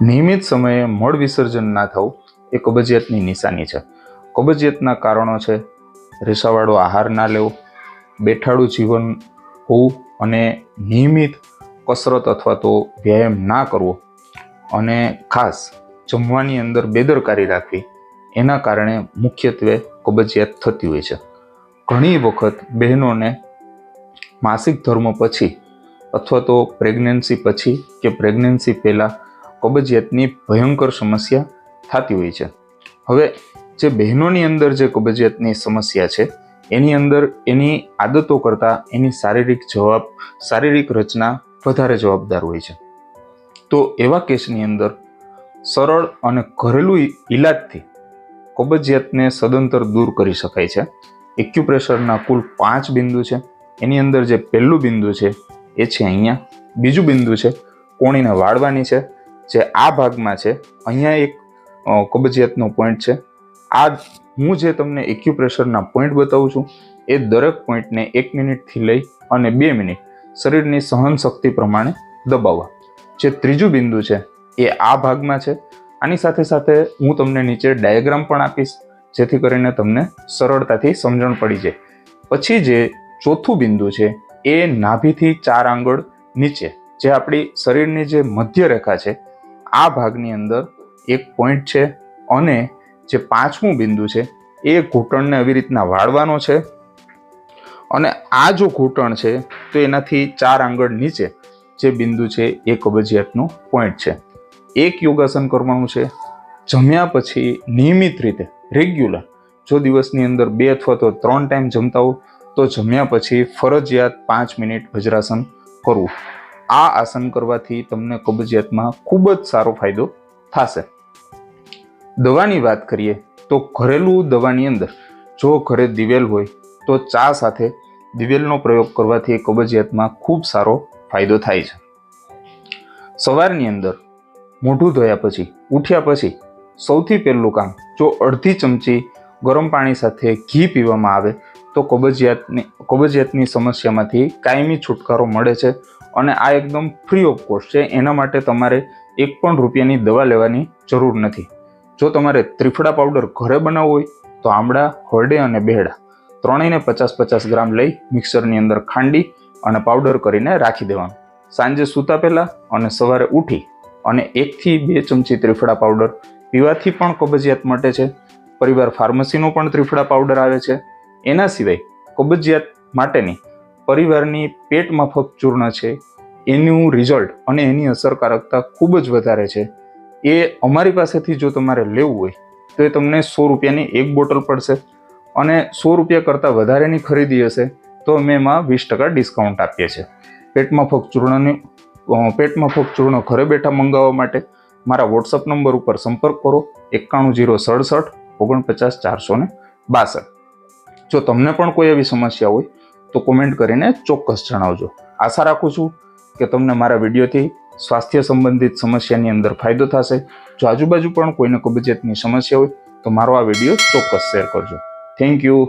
નિયમિત સમયે મળ વિસર્જન ના થવું એ કબજિયાતની નિશાની છે. કબજિયાતના કારણો છે રેસાવાળો આહાર ના લેવો, બેઠાડું જીવન હોવું અને નિયમિત કસરત અથવા તો વ્યાયામ ના કરવો અને ખાસ જમવાની અંદર બેદરકારી રાખવી એના કારણે મુખ્યત્વે કબજિયાત થતી હોય છે. ઘણી વખત બહેનોને માસિક ધર્મ પછી અથવા તો પ્રેગ્નન્સી પછી કે પ્રેગ્નન્સી પહેલાં કબજિયાતની ભયંકર સમસ્યા થતી હોય છે. હવે જે બહેનોની અંદર જે કબજિયાતની સમસ્યા છે, એની અંદર એની આદતો કરતાં એની શારીરિક જવાબ, શારીરિક રચના વધારે જવાબદાર હોય છે. તો એવા કેસની અંદર સરળ અને ઘરેલું ઈલાજથી કબજિયાતને સદંતર દૂર કરી શકાય છે. એક્યુપ્રેશરના કુલ પાંચ બિંદુ છે. એની અંદર જે પહેલું બિંદુ છે, એ છે અહીંયા. બીજું બિંદુ છે, કોણીને વાળવાની છે. જે આ ભાગમાં છે, અહીંયા એક કબજિયાતનો પોઈન્ટ છે. આ હું જે તમને એક્યુપ્રેશરના પોઈન્ટ બતાવું છું, એ દરેક પોઈન્ટને એક મિનિટથી લઈ અને બે મિનિટ શરીરની સહન શક્તિ પ્રમાણે દબાવવા. જે ત્રીજું બિંદુ છે, એ આ ભાગમાં છે. આની સાથે સાથે હું તમને નીચે ડાયાગ્રામ પણ આપીશ, જેથી કરીને તમને સરળતાથી સમજણ પડી જાય. પછી જે ચોથું બિંદુ છે, એ નાભીથી ચાર આંગળ નીચે, જે આપણી શરીરની જે મધ્ય રેખા છે આ ભાગની અંદર એક પોઈન્ટ છે અને જે પાંચમું બિંદુ છે, એ ઘૂંટણને આવી રીતના વાળવાનો છે. અને આ જો ઘૂંટણ છે, તો એનાથી ચાર આંગળ નીચે જે બિંદુ છે, એ કબજિયાતનું પોઈન્ટ છે. એક યોગાસન કરવાનું છે. જમ્યા પછી નિયમિત રીતે રેગ્યુલર જો દિવસની અંદર બે અથવા તો ત્રણ ટાઈમ જમતા હો, તો જમ્યા પછી ફરજિયાત પાંચ મિનિટ વજ્રાસન કરવું. આ આસન કરવાથી તમને કબજિયાતમાં ખૂબ જ સારો ફાયદો થશે. દવાની વાત કરીએ તો ઘરેલું દવાની અંદર, જો ઘરે દિવેલ હોય, તો ચા સાથે દિવેલનો પ્રયોગ કરવાથી કબજિયાતમાં ખૂબ સારો ફાયદો થાય છે. સવારની અંદર, મોઢું ધોયા પછી, ઉઠ્યા પછી સૌથી પહેલું કામ, જો અડધી ચમચી ગરમ પાણી સાથે ઘી પીવામાં આવે, તો કબજિયાતની કબજિયાતની સમસ્યામાંથી કાયમી છુટકારો મળે છે. અને આ એકદમ ફ્રી ઓફ કોસ્ટ છે. એના માટે તમારે એક પણ રૂપિયાની દવા લેવાની જરૂર નથી. જો તમારે ત્રિફળા પાવડર ઘરે બનાવવો હોય, તો આમળા હળડે અને બેહડા ત્રણેયને પચાસ પચાસ ગ્રામ લઈ મિક્સરની અંદર ખાંડી અને પાવડર કરીને રાખી દેવાનું. સાંજે સૂતા પહેલાં અને સવારે ઉઠી અને એકથી બે ચમચી ત્રિફળા પાવડર પીવાથી પણ કબજિયાત મટે છે. પરિવાર ફાર્મસીનો પણ ત્રિફળા પાવડર આવે છે. એના સિવાય કબજિયાત માટેની પરિવારની પેટ માફક ચૂર્ણ છે. એનું રિઝલ્ટ અને એની અસરકારકતા ખૂબ જ વધારે છે. એ અમારી પાસેથી જો તમારે લેવું હોય, તો એ તમને સો રૂપિયાની એક બોટલ પડશે અને સો રૂપિયા કરતાં વધારેની ખરીદી હશે, તો અમે એમાં વીસ ટકા ડિસ્કાઉન્ટ આપીએ છીએ. પેટમાં ફક્ત ચૂર્ણની પેટમાં ફક્ત ચૂર્ણ ઘરે બેઠા મંગાવવા માટે મારા વોટ્સઅપ નંબર ઉપર સંપર્ક કરો, એકાણું જીરો સડસઠ, ઓગણપચાસ ચારસો ને બાસઠ. જો તમને પણ કોઈ એવી સમસ્યા હોય તો કોમેન્ટ કરીને ચોક્કસ જણાવજો. આશા રાખું છું કે તમને મારા વિડીયોથી સ્વાસ્થ્ય સંબંધિત સમસ્યાની અંદર ફાયદો થશે. જો આજુબાજુ પણ કોઈને કબજિયાતની સમસ્યા હોય તો મારો આ વીડિયો ચોક્કસ શેર કરજો. Thank you